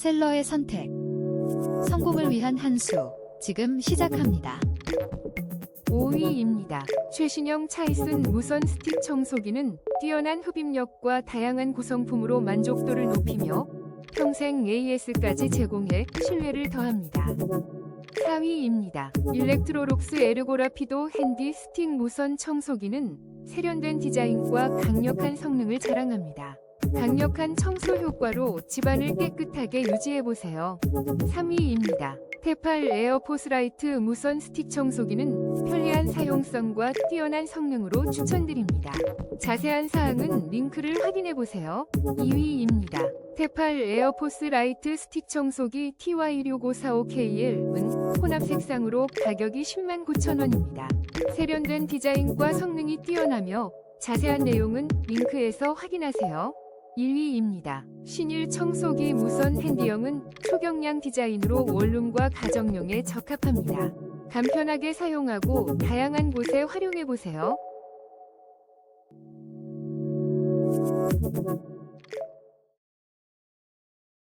셀러의 선택. 성공을 위한 한 수. 지금 시작합니다. 5위입니다. 최신형 차이슨 무선 스틱 청소기는 뛰어난 흡입력과 다양한 구성품으로 만족도를 높이며 평생 AS까지 제공해 신뢰를 더합니다. 4위입니다. 일렉트로록스 에르고라피도 핸디 스틱 무선 청소기는 세련된 디자인과 강력한 성능을 자랑합니다. 강력한 청소 효과로 집안을 깨끗하게 유지해보세요. 3위입니다. 테팔 에어포스라이트 무선 스틱 청소기는 편리한 사용성과 뛰어난 성능으로 추천드립니다. 자세한 사항은 링크를 확인해보세요. 2위입니다. 테팔 에어포스 라이트 스틱 청소기 TY6545KL은 혼합 색상으로 가격이 10만 9천원입니다. 세련된 디자인과 성능이 뛰어나며 자세한 내용은 링크에서 확인하세요. 1위입니다. 신일 청소기 무선 핸디형은 초경량 디자인으로 원룸과 가정용에 적합합니다. 간편하게 사용하고 다양한 곳에 활용해 보세요.